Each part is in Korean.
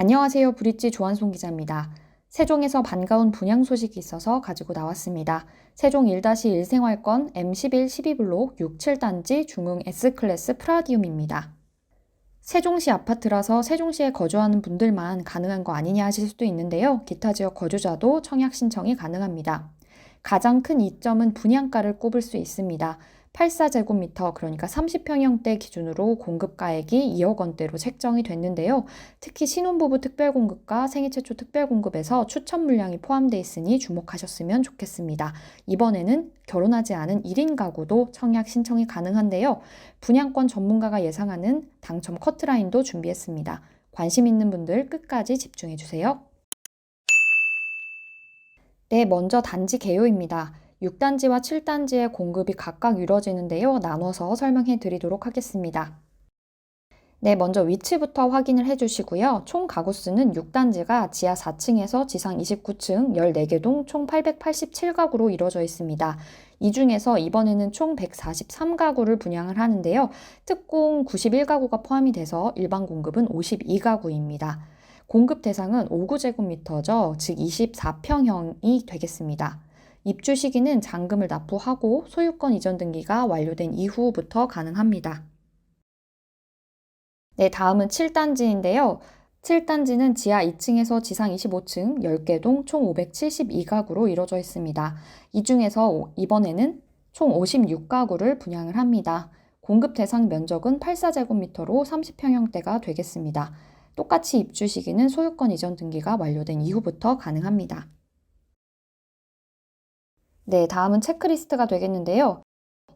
안녕하세요. 브릿지 조한송 기자입니다. 세종에서 반가운 분양 소식이 있어서 가지고 나왔습니다. 세종 1-1 생활권 M11 12블록 67단지 중흥 S클래스 프라디움입니다. 세종시 아파트라서 세종시에 거주하는 분들만 가능한 거 아니냐 하실 수도 있는데요. 기타 지역 거주자도 청약 신청이 가능합니다. 가장 큰 이점은 분양가를 꼽을 수 있습니다. 84제곱미터 그러니까 30평형대 기준으로 공급가액이 2억 원대로 책정이 됐는데요. 특히 신혼부부 특별공급과 생애 최초 특별공급에서 추천 물량이 포함되어 있으니 주목하셨으면 좋겠습니다. 이번에는 결혼하지 않은 1인 가구도 청약 신청이 가능한데요. 분양권 전문가가 예상하는 당첨 커트라인도 준비했습니다. 관심 있는 분들 끝까지 집중해 주세요. 네, 먼저 단지 개요입니다. 6단지와 7단지의 공급이 각각 이루어지는데요. 나눠서 설명해 드리도록 하겠습니다. 네, 먼저 위치부터 확인을 해 주시고요. 총 가구 수는 6단지가 지하 4층에서 지상 29층 14개 동 총 887가구로 이루어져 있습니다. 이 중에서 이번에는 총 143가구를 분양을 하는데요. 특공 91가구가 포함이 돼서 일반 공급은 52가구입니다. 공급 대상은 5구제곱미터죠. 즉 24평형이 되겠습니다. 입주 시기는 잔금을 납부하고 소유권 이전 등기가 완료된 이후부터 가능합니다. 네, 다음은 7단지인데요. 7단지는 지하 2층에서 지상 25층 10개 동 총 572가구로 이루어져 있습니다. 이 중에서 이번에는 총 56가구를 분양을 합니다. 공급 대상 면적은 84제곱미터로 30평형대가 되겠습니다. 똑같이 입주 시기는 소유권 이전 등기가 완료된 이후부터 가능합니다. 네, 다음은 체크리스트가 되겠는데요.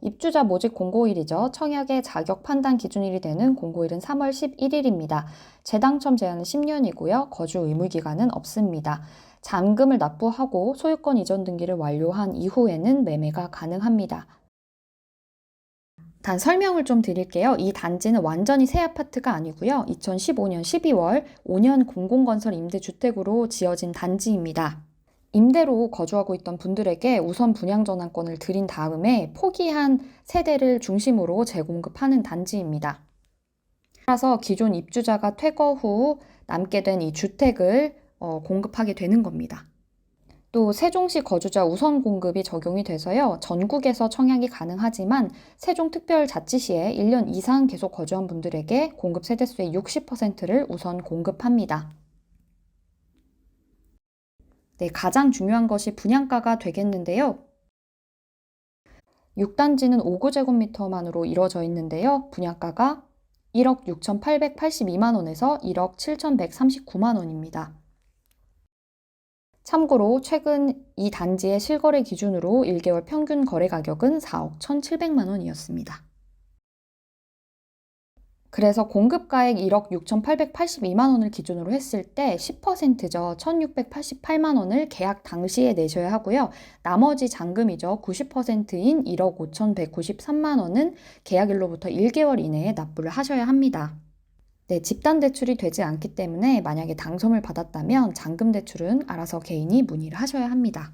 입주자 모집 공고일이죠. 청약의 자격 판단 기준일이 되는 공고일은 3월 11일입니다. 재당첨 제한은 10년이고요. 거주 의무 기간은 없습니다. 잔금을 납부하고 소유권 이전 등기를 완료한 이후에는 매매가 가능합니다. 단 설명을 좀 드릴게요. 이 단지는 완전히 새 아파트가 아니고요. 2015년 12월 5년 공공건설 임대주택으로 지어진 단지입니다. 임대로 거주하고 있던 분들에게 우선 분양 전환권을 드린 다음에 포기한 세대를 중심으로 재공급하는 단지입니다. 따라서 기존 입주자가 퇴거 후 남게 된 이 주택을 어, 공급하게 되는 겁니다. 또 세종시 거주자 우선 공급이 적용이 돼서요. 전국에서 청약이 가능하지만 세종특별자치시에 1년 이상 계속 거주한 분들에게 공급 세대수의 60%를 우선 공급합니다. 네, 가장 중요한 것이 분양가가 되겠는데요. 6단지는 5구제곱미터만으로 이루어져 있는데요. 분양가가 1억 6,882만 원에서 1억 7,139만 원입니다. 참고로 최근 이 단지의 실거래 기준으로 1개월 평균 거래 가격은 4억 1,700만 원이었습니다. 그래서 공급가액 1억 6,882만 원을 기준으로 했을 때 10%죠. 1,688만 원을 계약 당시에 내셔야 하고요. 나머지 잔금이죠. 90%인 1억 5,193만 원은 계약일로부터 1개월 이내에 납부를 하셔야 합니다. 네, 집단 대출이 되지 않기 때문에 만약에 당첨을 받았다면 잔금 대출은 알아서 개인이 문의를 하셔야 합니다.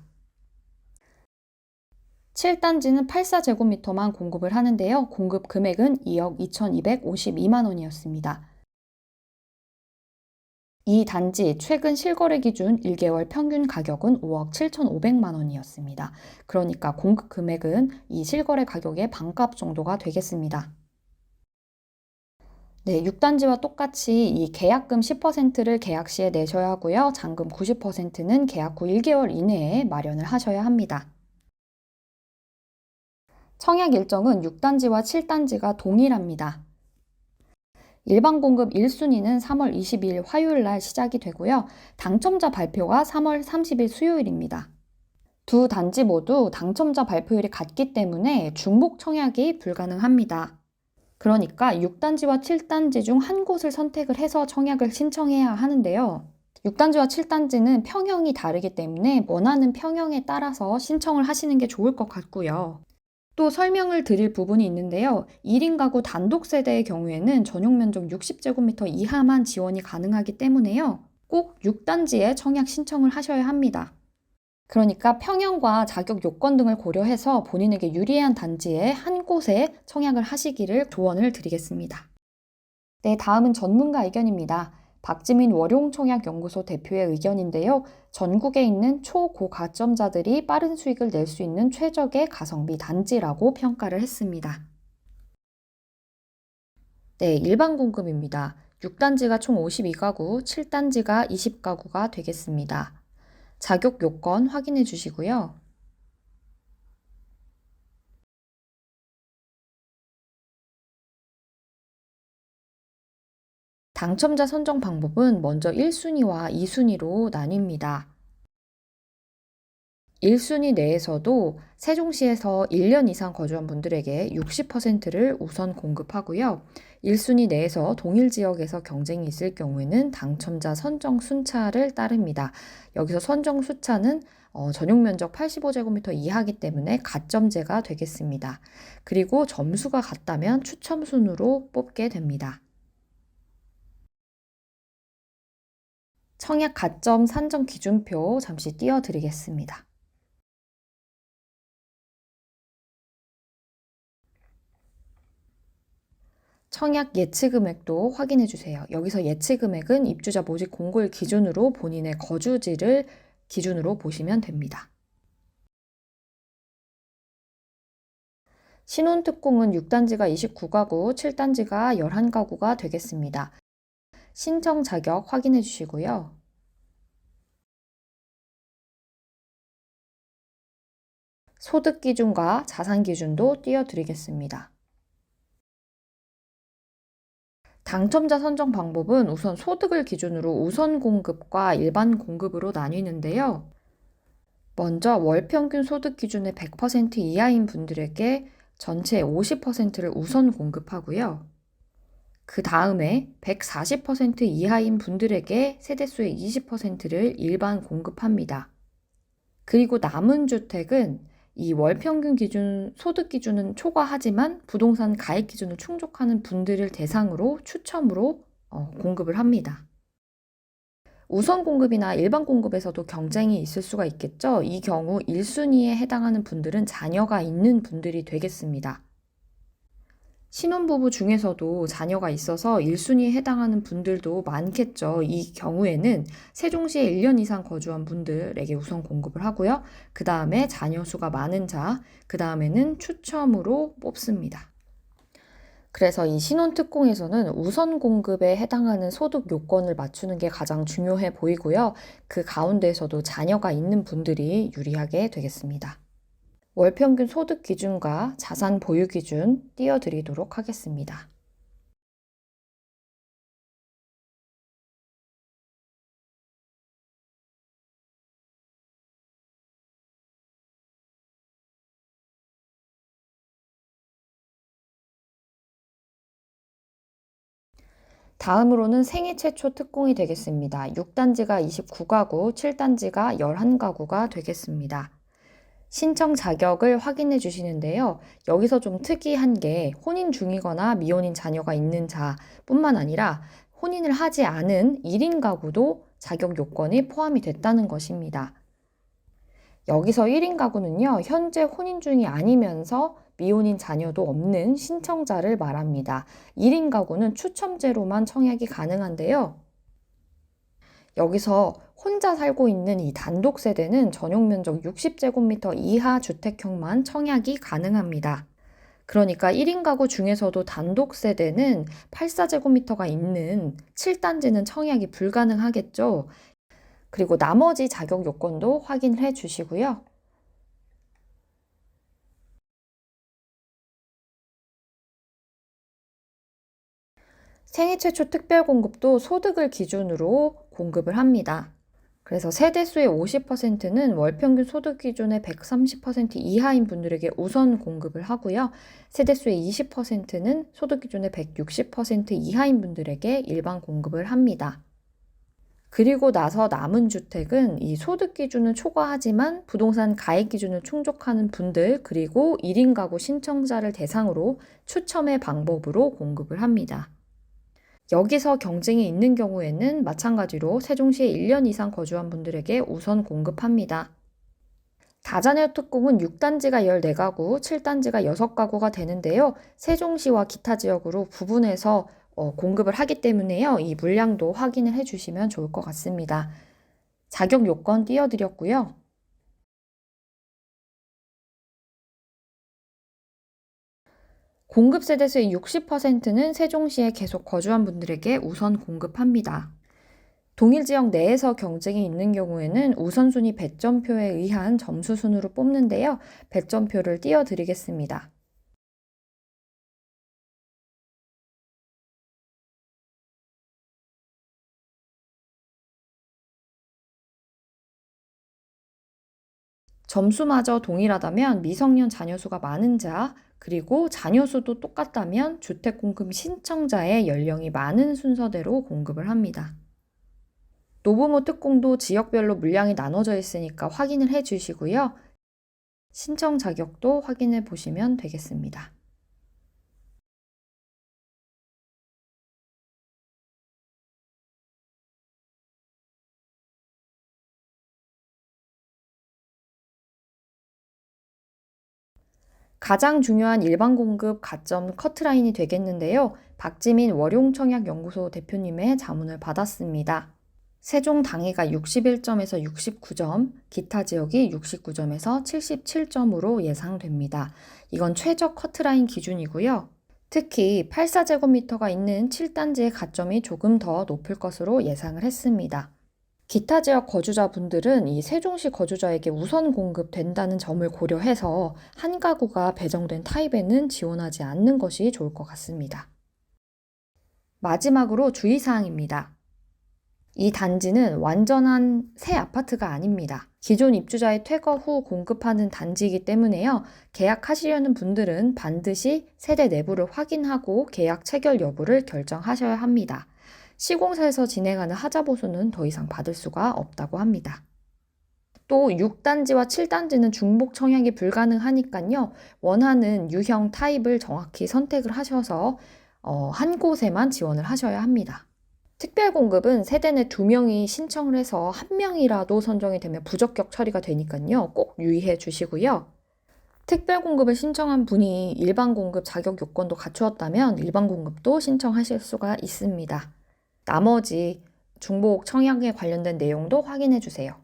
7단지는 84제곱미터만 공급을 하는데요. 공급 금액은 2억 2,252만 원이었습니다. 이 단지 최근 실거래 기준 1개월 평균 가격은 5억 7,500만 원이었습니다. 그러니까 공급 금액은 이 실거래 가격의 반값 정도가 되겠습니다. 네, 6단지와 똑같이 이 계약금 10%를 계약 시에 내셔야 하고요. 잔금 90%는 계약 후 1개월 이내에 마련을 하셔야 합니다. 청약 일정은 6단지와 7단지가 동일합니다. 일반 공급 1순위는 3월 22일 화요일 날 시작이 되고요. 당첨자 발표가 3월 30일 수요일입니다. 두 단지 모두 당첨자 발표일이 같기 때문에 중복 청약이 불가능합니다. 그러니까 6단지와 7단지 중 한 곳을 선택을 해서 청약을 신청해야 하는데요. 6단지와 7단지는 평형이 다르기 때문에 원하는 평형에 따라서 신청을 하시는 게 좋을 것 같고요. 또 설명을 드릴 부분이 있는데요. 1인 가구 단독 세대의 경우에는 전용 면적 60제곱미터 이하만 지원이 가능하기 때문에요. 꼭 6단지에 청약 신청을 하셔야 합니다. 그러니까 평형과 자격 요건 등을 고려해서 본인에게 유리한 단지에 한 곳에 청약을 하시기를 조언을 드리겠습니다. 네, 다음은 전문가 의견입니다. 박지민 월용청약연구소 대표의 의견인데요. 전국에 있는 초고가점자들이 빠른 수익을 낼 수 있는 최적의 가성비 단지라고 평가를 했습니다. 네, 일반 공급입니다. 6단지가 총 52가구, 7단지가 20가구가 되겠습니다. 자격 요건 확인해 주시고요. 당첨자 선정 방법은 먼저 1순위와 2순위로 나뉩니다. 1순위 내에서도 세종시에서 1년 이상 거주한 분들에게 60%를 우선 공급하고요. 1순위 내에서 동일 지역에서 경쟁이 있을 경우에는 당첨자 선정 순차를 따릅니다. 여기서 선정 순차는 어, 전용 면적 85제곱미터 이하기 때문에 가점제가 되겠습니다. 그리고 점수가 같다면 추첨 순으로 뽑게 됩니다. 청약 가점 산정 기준표 잠시 띄워드리겠습니다. 청약 예치 금액도 확인해 주세요. 여기서 예치 금액은 입주자 모집 공고일 기준으로 본인의 거주지를 기준으로 보시면 됩니다. 신혼특공은 6단지가 29가구, 7단지가 11가구가 되겠습니다. 신청 자격 확인해 주시고요. 소득 기준과 자산 기준도 띄워드리겠습니다. 당첨자 선정 방법은 우선 소득을 기준으로 우선 공급과 일반 공급으로 나뉘는데요. 먼저 월 평균 소득 기준의 100% 이하인 분들에게 전체 50%를 우선 공급하고요. 그 다음에 140% 이하인 분들에게 세대수의 20%를 일반 공급합니다. 그리고 남은 주택은 이 월평균 기준, 소득 기준은 초과하지만 부동산 가액 기준을 충족하는 분들을 대상으로 추첨으로 어, 공급을 합니다. 우선 공급이나 일반 공급에서도 경쟁이 있을 수가 있겠죠. 이 경우 1순위에 해당하는 분들은 자녀가 있는 분들이 되겠습니다. 신혼부부 중에서도 자녀가 있어서 1순위에 해당하는 분들도 많겠죠. 이 경우에는 세종시에 1년 이상 거주한 분들에게 우선 공급을 하고요. 그 다음에 자녀 수가 많은 자, 그 다음에는 추첨으로 뽑습니다. 그래서 이 신혼특공에서는 우선 공급에 해당하는 소득 요건을 맞추는 게 가장 중요해 보이고요. 그 가운데에서도 자녀가 있는 분들이 유리하게 되겠습니다. 월평균 소득 기준과 자산 보유 기준 띄워드리도록 하겠습니다. 다음으로는 생애 최초 특공이 되겠습니다. 6단지가 29가구, 7단지가 11가구가 되겠습니다. 신청 자격을 확인해 주시는데요. 여기서 좀 특이한 게 혼인 중이거나 미혼인 자녀가 있는 자뿐만 아니라 혼인을 하지 않은 1인 가구도 자격 요건이 포함이 됐다는 것입니다. 여기서 1인 가구는요, 현재 혼인 중이 아니면서 미혼인 자녀도 없는 신청자를 말합니다. 1인 가구는 추첨제로만 청약이 가능한데요. 여기서 혼자 살고 있는 이 단독 세대는 전용 면적 60제곱미터 이하 주택형만 청약이 가능합니다. 그러니까 1인 가구 중에서도 단독 세대는 84제곱미터가 있는 7단지는 청약이 불가능하겠죠. 그리고 나머지 자격 요건도 확인해 주시고요. 생애 최초 특별 공급도 소득을 기준으로 공급을 합니다. 그래서 세대수의 50%는 월평균 소득 기준의 130% 이하인 분들에게 우선 공급을 하고요. 세대수의 20%는 소득 기준의 160% 이하인 분들에게 일반 공급을 합니다. 그리고 나서 남은 주택은 이 소득 기준을 초과하지만 부동산 가액 기준을 충족하는 분들 그리고 1인 가구 신청자를 대상으로 추첨의 방법으로 공급을 합니다. 여기서 경쟁이 있는 경우에는 마찬가지로 세종시에 1년 이상 거주한 분들에게 우선 공급합니다. 다자녀 특공은 6단지가 14가구, 7단지가 6가구가 되는데요. 세종시와 기타 지역으로 구분해서 어, 공급을 하기 때문에요. 이 물량도 확인을 해 주시면 좋을 것 같습니다. 자격 요건 띄워드렸고요. 공급 세대수의 60%는 세종시에 계속 거주한 분들에게 우선 공급합니다. 동일 지역 내에서 경쟁이 있는 경우에는 우선순위 배점표에 의한 점수 순으로 뽑는데요. 배점표를 띄워드리겠습니다. 점수마저 동일하다면 미성년 자녀 수가 많은 자, 그리고 자녀 수도 똑같다면 주택 공급 신청자의 연령이 많은 순서대로 공급을 합니다. 노부모 특공도 지역별로 물량이 나눠져 있으니까 확인을 해 주시고요. 신청 자격도 확인해 보시면 되겠습니다. 가장 중요한 일반 공급 가점 커트라인이 되겠는데요. 박지민 월용청약연구소 대표님의 자문을 받았습니다. 세종 당해가 61점에서 69점, 기타 지역이 69점에서 77점으로 예상됩니다. 이건 최저 커트라인 기준이고요. 특히 84제곱미터가 있는 7단지의 가점이 조금 더 높을 것으로 예상을 했습니다. 기타 지역 거주자분들은 이 세종시 거주자에게 우선 공급된다는 점을 고려해서 한 가구가 배정된 타입에는 지원하지 않는 것이 좋을 것 같습니다. 마지막으로 주의사항입니다. 이 단지는 완전한 새 아파트가 아닙니다. 기존 입주자의 퇴거 후 공급하는 단지이기 때문에요. 계약하시려는 분들은 반드시 세대 내부를 확인하고 계약 체결 여부를 결정하셔야 합니다. 시공사에서 진행하는 하자 보수는 더 이상 받을 수가 없다고 합니다. 또 6단지와 7단지는 중복 청약이 불가능하니까요. 원하는 유형 타입을 정확히 선택을 하셔서 어, 한 곳에만 지원을 하셔야 합니다. 특별 공급은 세대 내 두 명이 신청을 해서 한 명이라도 선정이 되면 부적격 처리가 되니까요. 꼭 유의해 주시고요. 특별 공급을 신청한 분이 일반 공급 자격 요건도 갖추었다면 일반 공급도 신청하실 수가 있습니다. 나머지 중복 청약에 관련된 내용도 확인해 주세요.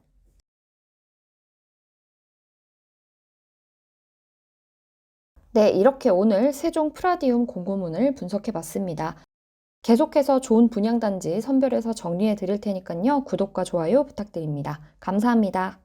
네, 이렇게 오늘 세종 프라디움 공고문을 분석해 봤습니다. 계속해서 좋은 분양단지 선별해서 정리해 드릴 테니까요. 구독과 좋아요 부탁드립니다. 감사합니다.